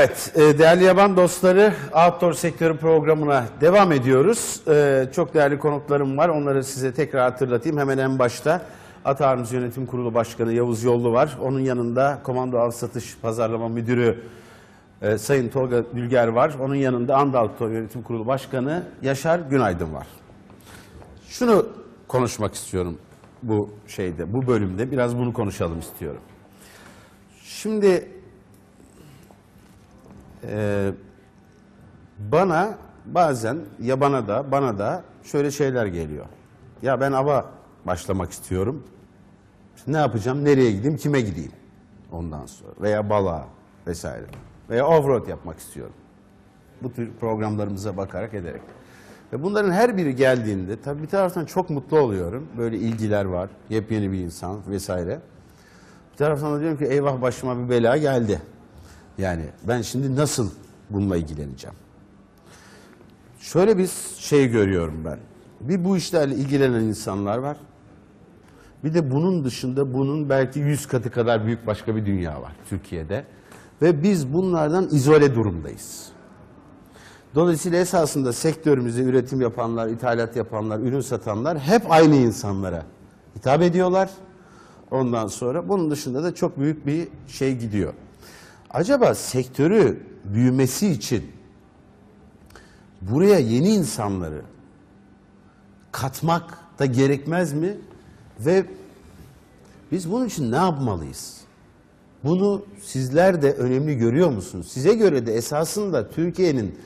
Evet, e, değerli yaban dostları, Outdoor Sektörü programına devam ediyoruz. E, Çok değerli konuklarım var, onları size tekrar hatırlatayım. Hemen en başta Atarmız Yönetim Kurulu Başkanı Yavuz Yollu var. Onun yanında Komando Av Satış Pazarlama Müdürü e, Sayın Tolga Dülger var. Onun yanında Andalto Yönetim Kurulu Başkanı Yaşar Günaydın var. Şunu konuşmak istiyorum bu şeyde, bu bölümde. Biraz bunu konuşalım istiyorum. Şimdi ee, bana bazen yabana da bana da şöyle şeyler geliyor. Ya ben ava başlamak istiyorum. Ne yapacağım? Nereye gideyim? Kime gideyim? Ondan sonra veya balığa vesaire. Veya offroad yapmak istiyorum. Bu tür programlarımıza bakarak ederek. Ve bunların her biri geldiğinde tabii bir taraftan çok mutlu oluyorum. Böyle ilgiler var. Yepyeni bir insan vesaire. Bir taraftan da diyorum ki eyvah başıma bir bela geldi. Yani ben şimdi nasıl bununla ilgileneceğim? Şöyle bir şey görüyorum ben. Bir bu işlerle ilgilenen insanlar var. Bir de bunun dışında bunun belki yüz katı kadar büyük başka bir dünya var Türkiye'de. Ve biz bunlardan izole durumdayız. Dolayısıyla esasında sektörümüzde üretim yapanlar, ithalat yapanlar, ürün satanlar hep aynı insanlara hitap ediyorlar. Ondan sonra bunun dışında da çok büyük bir şey gidiyor. Acaba sektörü büyümesi için buraya yeni insanları katmak da gerekmez mi? Ve biz bunun için ne yapmalıyız? Bunu sizler de önemli görüyor musunuz? Size göre de esasında Türkiye'nin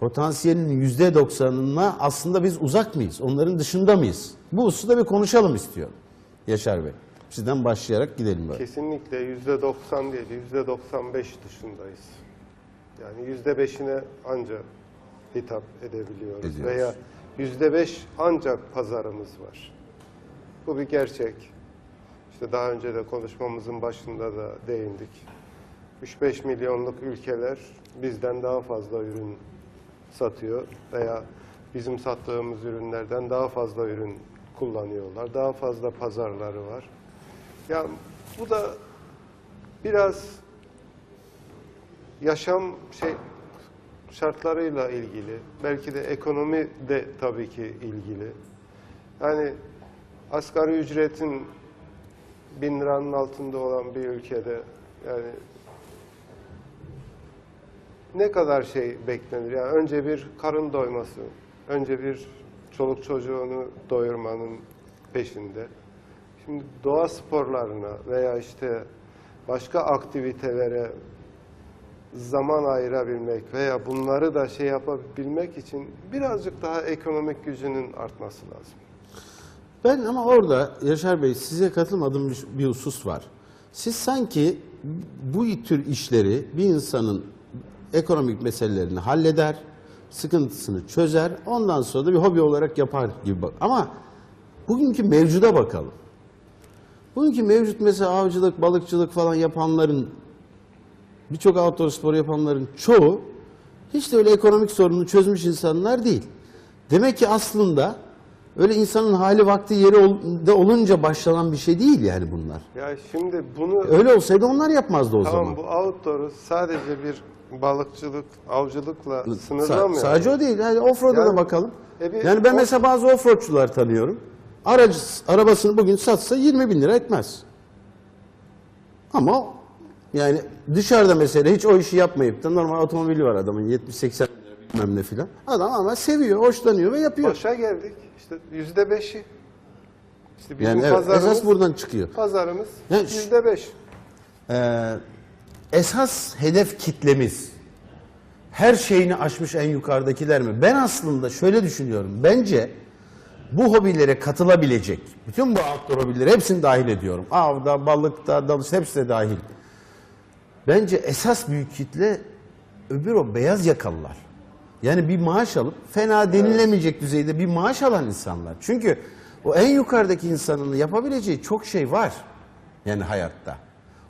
potansiyelinin yüzde doksanına aslında biz uzak mıyız? Onların dışında mıyız? Bu hususta bir konuşalım istiyorum. Yaşar Bey. Sizden başlayarak gidelim böyle. Kesinlikle yüzde 90 değil, yüzde 95 dışındayız. Yani yüzde beşine ancak hitap edebiliyoruz. Ediyoruz. Veya yüzde beş ancak pazarımız var. Bu bir gerçek. İşte daha önce de konuşmamızın başında da değindik. 3-5 milyonluk ülkeler bizden daha fazla ürün satıyor veya bizim sattığımız ürünlerden daha fazla ürün kullanıyorlar. Daha fazla pazarları var. Ya bu da biraz yaşam şey şartlarıyla ilgili. Belki de ekonomi de tabii ki ilgili. Yani asgari ücretin bin liranın altında olan bir ülkede yani ne kadar şey beklenir? Yani önce bir karın doyması, önce bir çoluk çocuğunu doyurmanın peşinde. Şimdi doğa sporlarına veya işte başka aktivitelere zaman ayırabilmek veya bunları da şey yapabilmek için birazcık daha ekonomik gücünün artması lazım. Ben ama orada Yaşar Bey size katılmadığım bir, bir husus var. Siz sanki bu tür işleri bir insanın ekonomik meselelerini halleder, sıkıntısını çözer, ondan sonra da bir hobi olarak yapar gibi bak. Ama bugünkü mevcuda bakalım. Bugünkü mevcut mesela avcılık, balıkçılık falan yapanların, birçok outdoor spor yapanların çoğu hiç de öyle ekonomik sorununu çözmüş insanlar değil. Demek ki aslında öyle insanın hali vakti yeri ol- de olunca başlanan bir şey değil yani bunlar. Ya şimdi bunu Öyle olsaydı onlar yapmazdı o tamam zaman. bu outdoor'u sadece bir balıkçılık, avcılıkla Sa- sınırlamayalım. sadece o değil. Yani offroad'a da Yani- bakalım. E bir- yani ben mesela bazı offroadçular tanıyorum. Aracı, arabasını bugün satsa 20 bin lira etmez. Ama yani dışarıda mesela hiç o işi yapmayıp da normal otomobili var adamın 70-80 bin lira bilmem ne filan. Adam ama seviyor, hoşlanıyor ve yapıyor. Başa geldik. İşte yüzde beşi. İşte bizim Yani evet, pazarımız, esas buradan çıkıyor. pazarımız yüzde beş. Ee, esas hedef kitlemiz her şeyini aşmış en yukarıdakiler mi? Ben aslında şöyle düşünüyorum. Bence bu hobilere katılabilecek, bütün bu outdoor hobileri hepsini dahil ediyorum. Avda, balıkta, dalış hepsi de dahil. Bence esas büyük kitle öbür o beyaz yakalılar. Yani bir maaş alıp fena denilemeyecek düzeyde bir maaş alan insanlar. Çünkü o en yukarıdaki insanın yapabileceği çok şey var. Yani hayatta.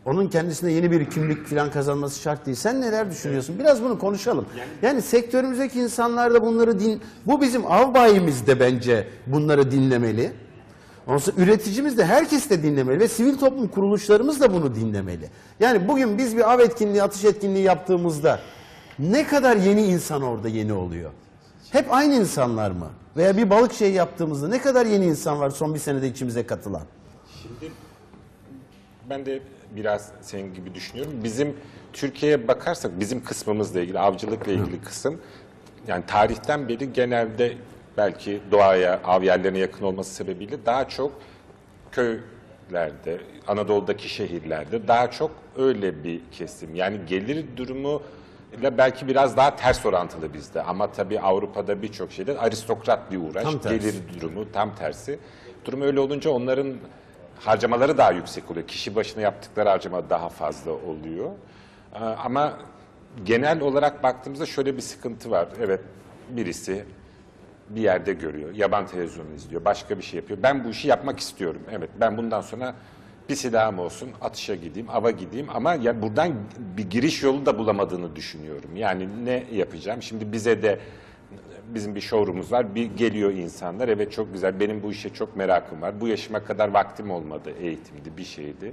Onun kendisine yeni bir kimlik falan kazanması şart değil. Sen neler düşünüyorsun? Biraz bunu konuşalım. Yani sektörümüzdeki insanlar da bunları din... Bu bizim av bayimiz de bence bunları dinlemeli. Ondan sonra üreticimiz de herkes de dinlemeli ve sivil toplum kuruluşlarımız da bunu dinlemeli. Yani bugün biz bir av etkinliği, atış etkinliği yaptığımızda ne kadar yeni insan orada yeni oluyor? Hep aynı insanlar mı? Veya bir balık şeyi yaptığımızda ne kadar yeni insan var son bir senede içimize katılan? Şimdi ben de biraz senin gibi düşünüyorum. Bizim Türkiye'ye bakarsak bizim kısmımızla ilgili, avcılıkla ilgili kısım yani tarihten beri genelde belki doğaya, av yerlerine yakın olması sebebiyle daha çok köylerde, Anadolu'daki şehirlerde daha çok öyle bir kesim. Yani gelir durumu ile belki biraz daha ters orantılı bizde. Ama tabii Avrupa'da birçok şeyde aristokrat bir uğraş. Gelir durumu tam tersi. Durum öyle olunca onların harcamaları daha yüksek oluyor. Kişi başına yaptıkları harcama daha fazla oluyor. Ee, Ama genel olarak baktığımızda şöyle bir sıkıntı var. Evet birisi bir yerde görüyor, yaban televizyonu izliyor, başka bir şey yapıyor. Ben bu işi yapmak istiyorum. Evet ben bundan sonra bir silahım olsun, atışa gideyim, ava gideyim ama ya buradan bir giriş yolu da bulamadığını düşünüyorum. Yani ne yapacağım? Şimdi bize de bizim bir showroom'umuz var. Bir geliyor insanlar. Evet çok güzel. Benim bu işe çok merakım var. Bu yaşıma kadar vaktim olmadı. Eğitimdi, bir şeydi.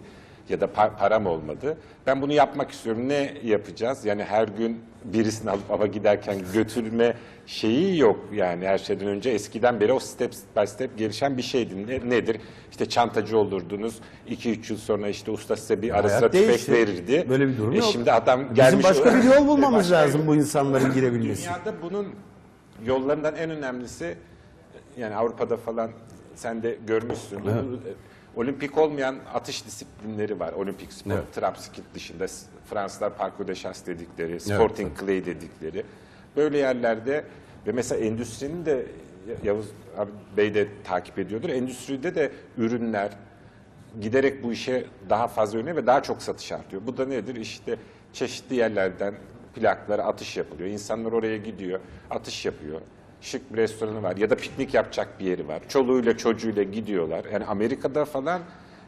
Ya da pa- param olmadı. Ben bunu yapmak istiyorum. Ne yapacağız? Yani her gün birisini alıp ava giderken götürme şeyi yok. Yani her şeyden önce eskiden beri o step by step gelişen bir şeydi. Ne- nedir? İşte çantacı olurdunuz. 2-3 yıl sonra işte usta size bir ara sıra tüfek verirdi. Böyle bir durum E yok. Şimdi adam Bizim gelmiş. başka bir yol bulmamız lazım bu insanların girebilmesi. Dünyada bunun yollarından en önemlisi yani Avrupa'da falan sen de görmüşsün. Evet. Olimpik olmayan atış disiplinleri var. Olimpik spor, Evet. trap skit dışında Fransızlar parkur de chasse dedikleri, sporting clay dedikleri. Böyle yerlerde ve mesela endüstrinin de Yavuz abi Bey de takip ediyordur. Endüstride de ürünler giderek bu işe daha fazla yöneliyor ve daha çok satış artıyor. Bu da nedir? İşte çeşitli yerlerden plaklara atış yapılıyor. İnsanlar oraya gidiyor, atış yapıyor. Şık bir restoranı var ya da piknik yapacak bir yeri var. Çoluğuyla çocuğuyla gidiyorlar. Yani Amerika'da falan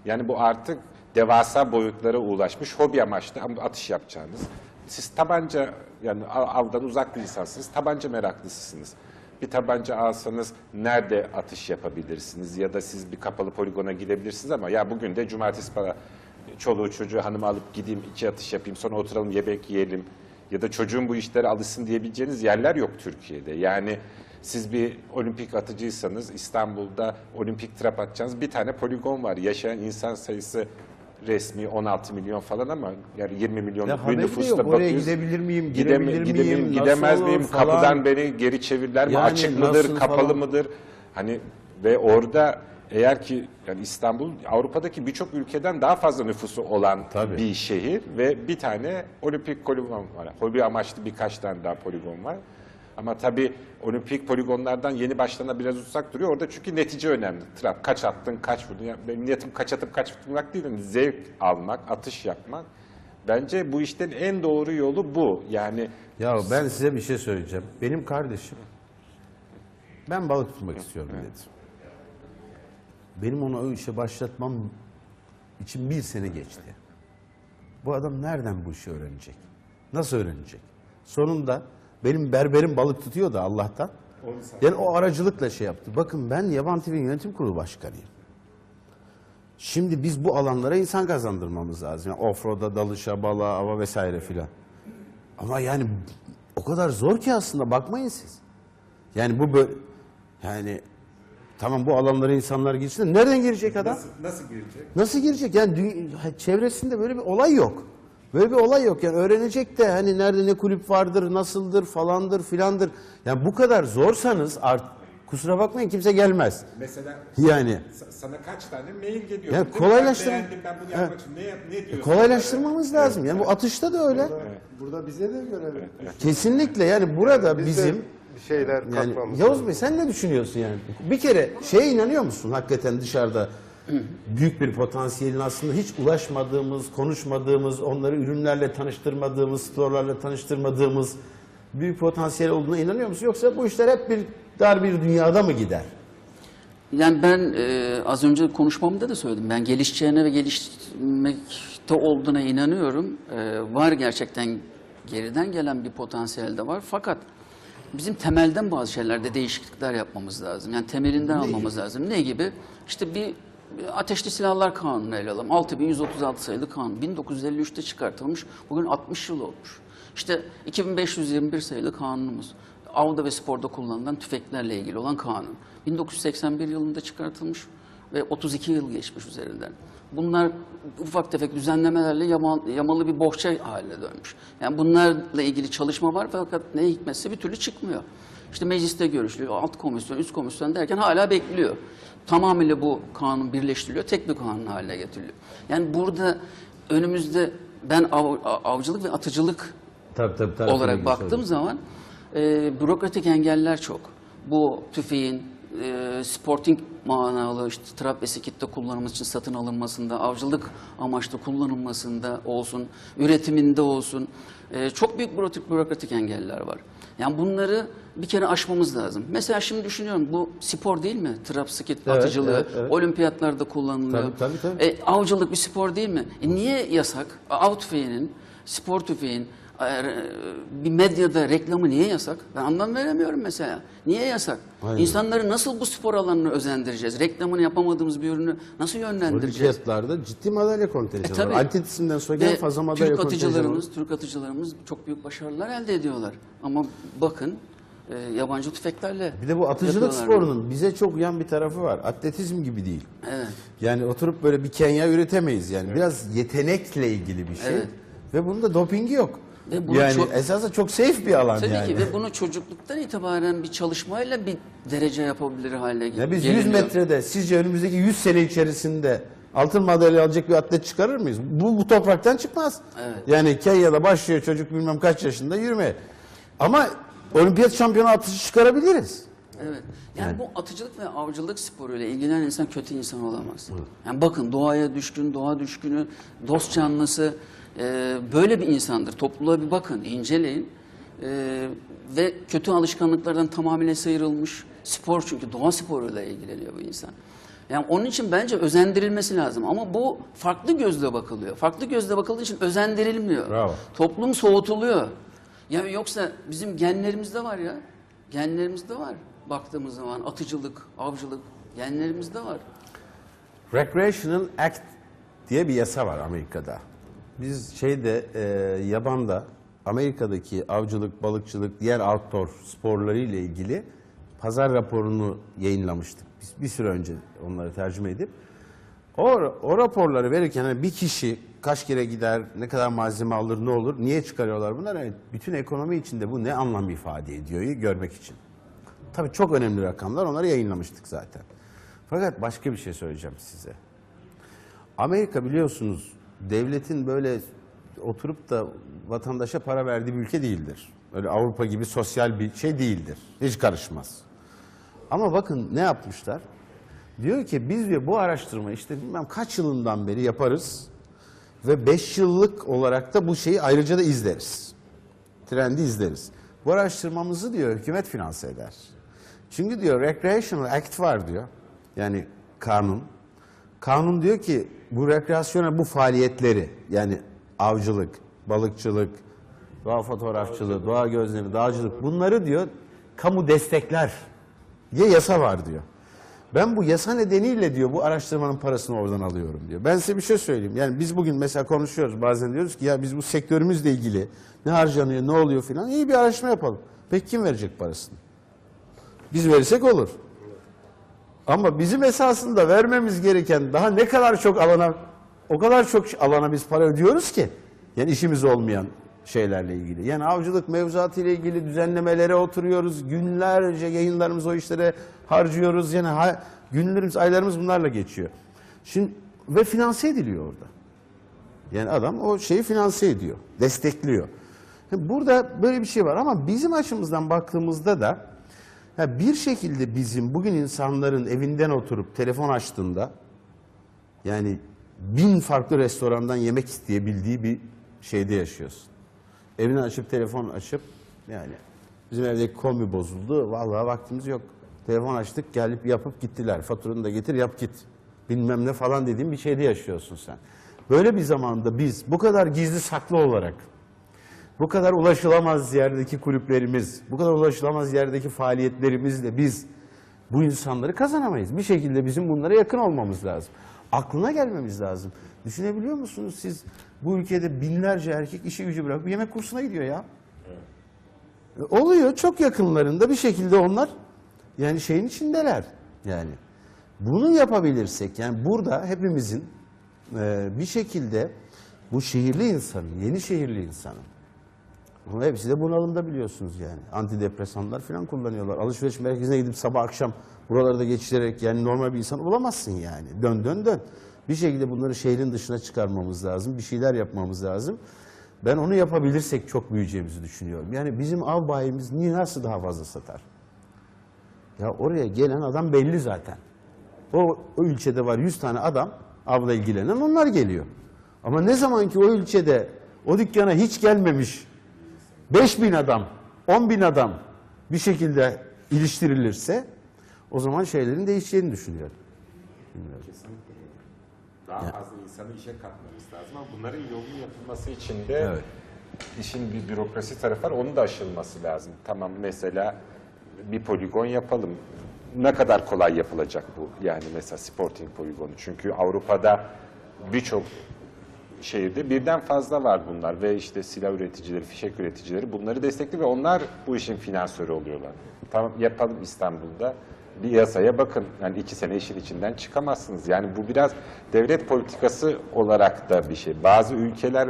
yani bu artık devasa boyutlara ulaşmış hobi amaçlı ama atış yapacağınız. Siz tabanca yani av- avdan uzak bir insansınız, tabanca meraklısısınız. Bir tabanca alsanız nerede atış yapabilirsiniz ya da siz bir kapalı poligona gidebilirsiniz ama ya bugün de cumartesi para çoluğu çocuğu hanımı alıp gideyim iki atış yapayım sonra oturalım yemek yiyelim ya da çocuğun bu işlere alışsın diyebileceğiniz yerler yok Türkiye'de. Yani siz bir olimpik atıcıysanız İstanbul'da olimpik trap atacağınız bir tane poligon var. Yaşayan insan sayısı resmi 16 milyon falan ama yani 20 milyon Ya bir nüfusta yok. Oraya bakıyoruz. gidebilir miyim, Gideme- girebilir gidemem- miyim, gidemez miyim, falan. kapıdan beni geri çevirler mi, Yani açık mıdır, kapalı falan. mıdır? Hani ve orada eğer ki yani İstanbul Avrupa'daki birçok ülkeden daha fazla nüfusu olan Tabii. bir şehir ve bir tane olimpik poligon var. Hobi amaçlı birkaç tane daha poligon var. Ama tabii olimpik poligonlardan yeni başlarına biraz uzak duruyor. Orada çünkü netice önemli. Trap kaç attın, kaç vurdun. Yani benim niyetim kaç atıp kaç vurmak değil. Yani zevk almak, atış yapmak. Bence bu işten en doğru yolu bu. Yani Ya ben size bir şey söyleyeceğim. Benim kardeşim ben balık tutmak istiyorum dedi. Benim ona o işe başlatmam için bir sene geçti. Bu adam nereden bu işi öğrenecek? Nasıl öğrenecek? Sonunda benim berberim balık tutuyor da Allah'tan. Yani o aracılıkla şey yaptı. Bakın ben Yaban TV Yönetim Kurulu Başkanıyım. Şimdi biz bu alanlara insan kazandırmamız lazım. Yani offroad'a, dalışa, balığa, ava vesaire filan. Ama yani o kadar zor ki aslında bakmayın siz. Yani bu böyle yani tamam bu alanlara insanlar girsin de nereden girecek adam? nasıl girecek? Nasıl girecek? Yani çevresinde böyle bir olay yok. Böyle bir olay yok. Yani öğrenecek de hani nerede ne kulüp vardır, nasıldır falandır filandır. Yani bu kadar zorsanız art kusura bakmayın kimse gelmez. Mesela Yani sana kaç tane mail geliyor? Ya Değil mi? kolaylaştırma- Ben beğendim, ben bunu yapmak Evet. için. Ne, ne diyorsun? kolaylaştırmamız lazım. Yani bu atışta da öyle. Burada bize de görev. Kesinlikle yani burada Biz de bizim bir şeyler Yani katmamız Yavuz. Bey sen ne düşünüyorsun yani? Bir kere şeye inanıyor musun hakikaten dışarıda büyük bir potansiyelin aslında hiç ulaşmadığımız, konuşmadığımız, onları ürünlerle tanıştırmadığımız, storelarla tanıştırmadığımız büyük potansiyel olduğuna inanıyor musun? Yoksa bu işler hep bir dar bir dünyada mı gider? Yani ben e, az önce konuşmamda da söyledim. Ben gelişeceğine ve gelişmekte olduğuna inanıyorum. E, var gerçekten geriden gelen bir potansiyel de var. Fakat bizim temelden bazı şeylerde değişiklikler yapmamız lazım. Yani temelinden almamız lazım. Ne gibi? İşte bir bir ateşli silahlar kanunu ele alalım. 6136 sayılı kanun. 1953'te çıkartılmış. Bugün 60 yıl olmuş. İşte 2521 sayılı kanunumuz. Avda ve sporda kullanılan tüfeklerle ilgili olan kanun. 1981 yılında çıkartılmış ve 32 yıl geçmiş üzerinden. Bunlar ufak tefek düzenlemelerle yama- yamalı bir bohça haline dönmüş. Yani bunlarla ilgili çalışma var fakat ne hikmetse bir türlü çıkmıyor. İşte mecliste görüşülüyor, alt komisyon, üst komisyon derken hala bekliyor. Tamamıyla bu kanun birleştiriliyor, tek bir kanun haline getiriliyor. Yani burada önümüzde ben av- avcılık ve atıcılık Tabii tabii. tabii olarak baktığım zaman e, bürokratik engeller çok. Bu tüfeğin e, sporting manalı işte trap ve skitte kullanılması için satın alınmasında, avcılık amaçlı kullanılmasında olsun, üretiminde olsun e, çok büyük bürokratik, bürokratik engeller var. Yani bunları bir kere aşmamız lazım. Mesela şimdi düşünüyorum bu spor değil mi? Trap, skit, Evet, atıcılığı, evet, evet. olimpiyatlarda kullanılıyor. Tabii, tabii, tabii. E, avcılık bir spor değil mi? E, niye yasak? Av tüfeğinin, spor tüfeğin bir medyada reklamı niye yasak? Ben anlam veremiyorum mesela. Niye yasak? Aynen. İnsanları nasıl bu spor alanına özendireceğiz? Reklamını yapamadığımız bir ürünü nasıl yönlendireceğiz? Olimpiyatlarda ciddi madalya kontenjanı E, var. Atletizmden sonra en Ve fazla madalya Türk atıcılarımız, Türk atıcılarımız çok büyük başarılar elde ediyorlar. Ama bakın e, yabancı tüfeklerle Bir de bu atıcılık sporunun bize çok uyan bir tarafı var. Atletizm gibi değil. Evet. Yani oturup böyle bir Kenya üretemeyiz yani. Biraz yetenekle ilgili bir şey. Evet. Ve bunun da dopingi yok. Ve bunu yani çok- esasında çok safe bir alan Tabii yani. ki ve bunu çocukluktan itibaren bir çalışmayla bir derece yapabilir hale Ya biz geliniyor. 100 metrede sizce önümüzdeki 100 sene içerisinde altın madalya alacak bir atlet çıkarır mıyız? Bu, bu topraktan çıkmaz. Evet. Yani Kenya'da başlıyor çocuk bilmem kaç yaşında yürümeye. Ama olimpiyat şampiyonu atışı çıkarabiliriz. Evet. Yani, bu atıcılık ve avcılık sporuyla ilgilenen insan kötü insan olamaz. Yani bakın doğaya düşkün, doğa düşkünü, dost canlısı e, böyle bir insandır. Topluluğa bir bakın, inceleyin. E, ve kötü alışkanlıklardan tamamıyla sıyrılmış. Spor çünkü doğa sporuyla ilgileniyor bu insan. Yani onun için bence özendirilmesi lazım. Ama bu farklı gözle bakılıyor. Farklı gözle bakıldığı için özendirilmiyor. Bravo. Toplum soğutuluyor. Ya yoksa bizim genlerimizde var ya. Genlerimizde var. Baktığımız zaman atıcılık, avcılık genlerimizde var. Recreational Act diye bir yasa var Amerika'da. Biz şeyde e, yabanda Amerika'daki avcılık, balıkçılık, diğer outdoor sporları ile ilgili pazar raporunu yayınlamıştık. Biz bir süre önce onları tercüme edip o, o raporları verirken hani bir kişi kaç kere gider, ne kadar malzeme alır, ne olur, niye çıkarıyorlar bunlar? Yani bütün ekonomi içinde bu ne anlam ifade ediyor görmek için. Tabii çok önemli rakamlar onları yayınlamıştık zaten. Fakat başka bir şey söyleyeceğim size. Amerika biliyorsunuz devletin böyle oturup da vatandaşa para verdiği bir ülke değildir. Öyle Avrupa gibi sosyal bir şey değildir. Hiç karışmaz. Ama bakın ne yapmışlar? Diyor ki biz diyor bu araştırma işte bilmem kaç yılından beri yaparız ve 5 yıllık olarak da bu şeyi ayrıca da izleriz. Trendi izleriz. Bu araştırmamızı diyor hükümet finanse eder. Çünkü diyor Recreational Act var diyor. Yani kanun. Kanun diyor ki bu rekreasyona bu faaliyetleri yani avcılık, balıkçılık, doğa fotoğrafçılığı, doğa gözlemi, dağcılık bunları diyor kamu destekler diye yasa var diyor. Ben bu yasa nedeniyle diyor bu araştırmanın parasını oradan alıyorum diyor. Ben size bir şey söyleyeyim. Yani biz bugün mesela konuşuyoruz bazen diyoruz ki ya biz bu sektörümüzle ilgili ne harcanıyor, ne oluyor filan iyi bir araştırma yapalım. Peki kim verecek parasını? Biz verirsek olur. Ama bizim esasında vermemiz gereken daha ne kadar çok alana o kadar çok alana biz para ödüyoruz ki yani işimiz olmayan şeylerle ilgili. Yani avcılık mevzuatı ile ilgili düzenlemelere oturuyoruz. Günlerce yayınlarımız o işlere harcıyoruz. Yani ha, günlerimiz, aylarımız bunlarla geçiyor. Şimdi ve finanse ediliyor orada. Yani adam o şeyi finanse ediyor, destekliyor. Burada böyle bir şey var ama bizim açımızdan baktığımızda da ha bir şekilde bizim bugün insanların evinden oturup telefon açtığında yani bin farklı restorandan yemek isteyebildiği bir şeyde yaşıyorsun. Evini açıp telefon açıp yani bizim evdeki kombi bozuldu. Vallahi vaktimiz yok. Telefon açtık gelip yapıp gittiler. Faturanı da getir yap git. Bilmem ne falan dediğim bir şeyde yaşıyorsun sen. Böyle bir zamanda biz bu kadar gizli saklı olarak bu kadar ulaşılamaz yerdeki kulüplerimiz, bu kadar ulaşılamaz yerdeki faaliyetlerimizle biz bu insanları kazanamayız. Bir şekilde bizim bunlara yakın olmamız lazım. Aklına gelmemiz lazım. Düşünebiliyor musunuz siz bu ülkede binlerce erkek işi gücü bırakıp yemek kursuna gidiyor ya. Oluyor çok yakınlarında bir şekilde onlar yani şeyin içindeler yani. Bunu yapabilirsek yani burada hepimizin e, bir şekilde bu şehirli insanın, yeni şehirli insanın bunun hepsi de bunalımda biliyorsunuz yani. Antidepresanlar falan kullanıyorlar. Alışveriş merkezine gidip sabah akşam buralarda geçirerek yani normal bir insan olamazsın yani. Dön dön dön. Bir şekilde bunları şehrin dışına çıkarmamız lazım. Bir şeyler yapmamız lazım. Ben onu yapabilirsek çok büyüyeceğimizi düşünüyorum. Yani bizim av bayimiz niye nasıl daha fazla satar? Ya oraya gelen adam belli zaten. O, o ilçede var 100 tane adam avla ilgilenen onlar geliyor. Ama ne zaman ki o ilçede o dükkana hiç gelmemiş 5 bin adam, 10 bin adam bir şekilde iliştirilirse o zaman şeylerin değişeceğini düşünüyorum. Daha fazla insanı işe katmamız lazım ama bunların yolun yapılması için de Evet. işin bir bürokrasi tarafı var. Onun da aşılması lazım. Tamam mesela bir poligon yapalım. Ne kadar kolay yapılacak bu? Yani mesela Sporting poligonu. Çünkü Avrupa'da birçok şehirde birden fazla var bunlar ve işte silah üreticileri, fişek üreticileri bunları destekliyor ve onlar bu işin finansörü oluyorlar. Tamam yapalım İstanbul'da bir yasaya bakın. Yani iki sene işin içinden çıkamazsınız. Yani bu biraz devlet politikası olarak da bir şey. Bazı ülkeler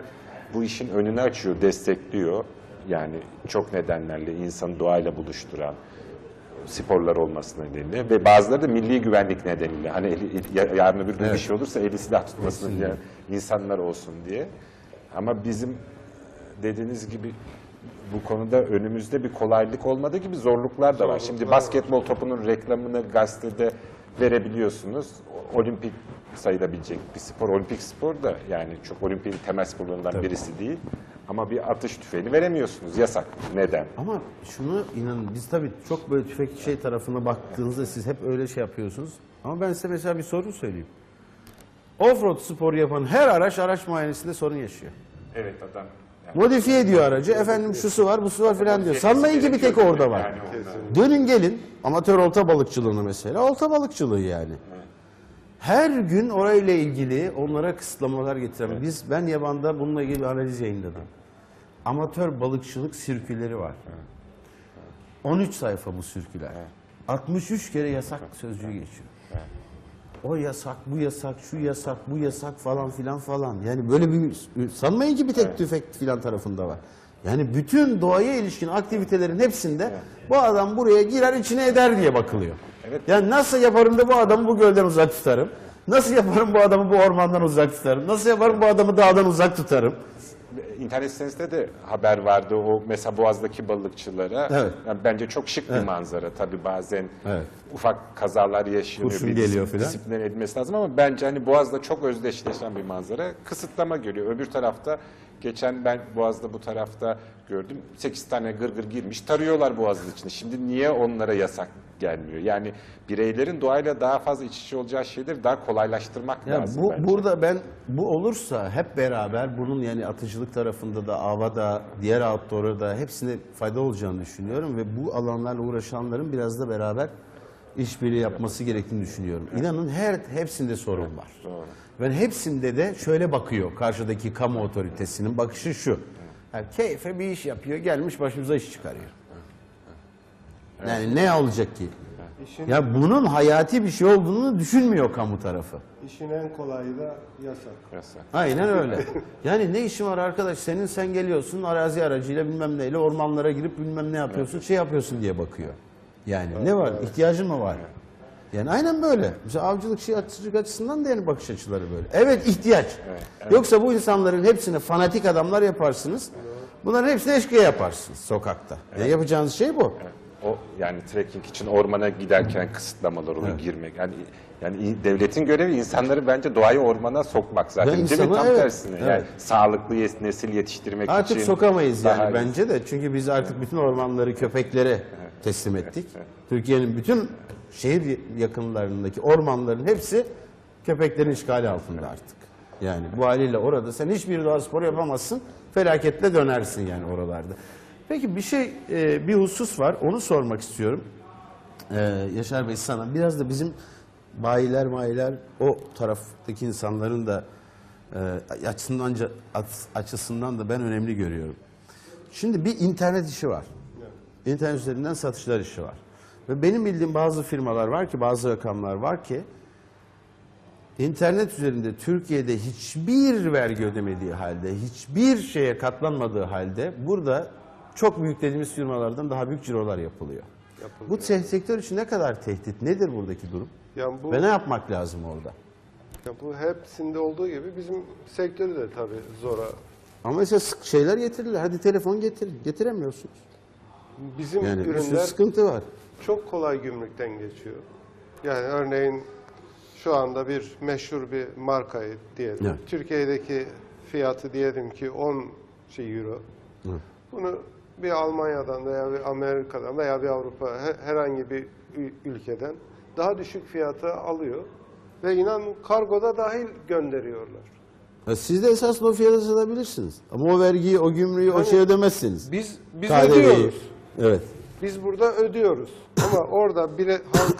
bu işin önünü açıyor, destekliyor. Yani çok nedenlerle insanı doğayla buluşturan, sporlar olması nedeniyle ve bazıları da milli güvenlik nedeniyle hani eli, ya- yarın öbür gün bir şey olursa eli silah tutmasın diye insanlar olsun diye. Ama bizim dediğiniz gibi bu konuda önümüzde bir kolaylık olmadığı gibi zorluklar da var. Şimdi basketbol topunun reklamını gazetede verebiliyorsunuz. Olimpik sayılabilecek bir spor. Olimpik spor da yani çok olimpiyin temel sporlarından birisi değil. Ama bir atış tüfeğini veremiyorsunuz. Yasak. Neden? Ama şunu inanın biz tabii çok böyle tüfek şey tarafına baktığınızda siz hep öyle şey yapıyorsunuz. Ama ben size mesela bir sorun söyleyeyim. Offroad sporu yapan her araç araç muayenesinde sorun yaşıyor. Evet adam. Modifiye ediyor aracı. Efendim şusu var, busu var filan diyor. Sanmayın ki bir tek orada var. Dönün gelin amatör olta balıkçılığını mesela. Olta balıkçılığı yani. Her gün orayla ilgili onlara kısıtlamalar getiren. Biz ben yabanda bununla ilgili bir analiz yayınladım. Amatör balıkçılık sirküleri var. 13 sayfa bu sirküler. 63 kere yasak sözcüğü geçiyor. O yasak, bu yasak, şu yasak, bu yasak falan filan falan. Yani böyle bir sanmayın ki bir tek tüfek filan tarafında var. Yani bütün doğaya ilişkin aktivitelerin hepsinde bu adam buraya girer içine eder diye bakılıyor. Evet. Yani nasıl yaparım da bu adamı bu gölden uzak tutarım? Nasıl yaparım bu adamı bu ormandan uzak tutarım? Nasıl yaparım bu adamı dağdan uzak tutarım? İnternet sitenizde de haber vardı o mesela Boğaz'daki balıkçılara. Evet. Yani bence çok şık bir manzara. Tabii bazen Evet. ufak kazalar yaşanıyor. Kurşun bir geliyor dis- filan. Disipline edilmesi lazım ama bence hani Boğaz'da çok özdeşleşen bir manzara. Kısıtlama görüyor. Öbür tarafta geçen ben Boğaz'da bu tarafta gördüm. 8 tane gırgır girmiş tarıyorlar Boğaz'ın içinde. Şimdi niye onlara yasak gelmiyor? Yani bireylerin doğayla daha fazla iç içe olacağı şeyleri daha kolaylaştırmak Ya lazım bu bence. burada ben bu olursa hep beraber bunun yani atıcılık tarafında da avada diğer outdoor'a da hepsine fayda olacağını düşünüyorum ve bu alanlarla uğraşanların biraz da beraber işbirliği yapması gerektiğini düşünüyorum. İnanın her hepsinde sorun var. Ben hepsinde de şöyle bakıyor karşıdaki kamu otoritesinin bakışı şu. Yani keyfe bir iş yapıyor, gelmiş başımıza iş çıkarıyor. Yani ne olacak ki? İşin, Ya bunun hayati bir şey olduğunu düşünmüyor kamu tarafı. işin en kolayı da yasak. Yasak. Aynen öyle. Yani ne işin var arkadaş senin sen geliyorsun arazi aracıyla bilmem neyle ormanlara girip bilmem ne yapıyorsun şey yapıyorsun diye bakıyor. Yani ne var ihtiyacın mı var? Yani aynen böyle. Mesela avcılık şey atıcılık açısından da yani bakış açıları böyle. Evet ihtiyaç. Yoksa bu insanların hepsini fanatik adamlar yaparsınız. Bunların hepsini eşkıya yaparsınız sokakta. Yani yapacağınız şey bu. O yani trekking için ormana giderken kısıtlamalar oluyor girmek. Yani yani devletin görevi insanları bence doğayı ormana sokmak zaten. Ya Değil mi? Tam evet, tersine. Yani evet. sağlıklı yes- nesil yetiştirmek Artık için. sokamayız yani daha- bence de. Çünkü biz artık bütün ormanları köpeklere teslim ettik. Türkiye'nin bütün şehir yakınlarındaki ormanların hepsi köpeklerin işgali altında artık. Yani bu haliyle orada sen hiçbir doğa sporu yapamazsın. felaketle dönersin yani oralarda. Peki bir şey, e, bir husus var. Onu sormak istiyorum. Ee, Yaşar Bey sana biraz da bizim bayiler mayiler o taraftaki insanların da e, açısından, açısından da ben önemli görüyorum. Şimdi bir internet işi var. İnternet üzerinden satışlar işi var. Ve benim bildiğim bazı firmalar var ki bazı rakamlar var ki internet üzerinde Türkiye'de hiçbir vergi ödemediği halde, hiçbir şeye katlanmadığı halde burada çok büyük dediğimiz firmalardan daha büyük cirolar yapılıyor. Yapılıyor. Bu sektör için ne kadar tehdit? Nedir buradaki durum? Yani bu, Ve ne yapmak lazım orada? ya bu hepsinde olduğu gibi bizim sektörü de tabii zora. Ama mesela sık şeyler getirirler. Hadi telefon getirin. Getiremiyorsunuz. Bizim Yani bir sürü ürünler sıkıntı var. çok kolay gümrükten geçiyor. Yani örneğin şu anda bir meşhur bir markayı diyelim. Evet. Türkiye'deki fiyatı diyelim ki 10 şey euro. Evet. Bunu bir Almanya'dan veya bir Amerika'dan veya bir Avrupa he- herhangi bir ülkeden daha düşük fiyata alıyor ve inan kargoda dahil gönderiyorlar. Ya Siz de esasında o fiyata satabilirsiniz. Ama o vergiyi, o gümrüğü, o Hani şey ödemezsiniz. Biz biz KDV'yi. ödüyoruz. Evet. Biz burada ödüyoruz. Ama orada bire, halk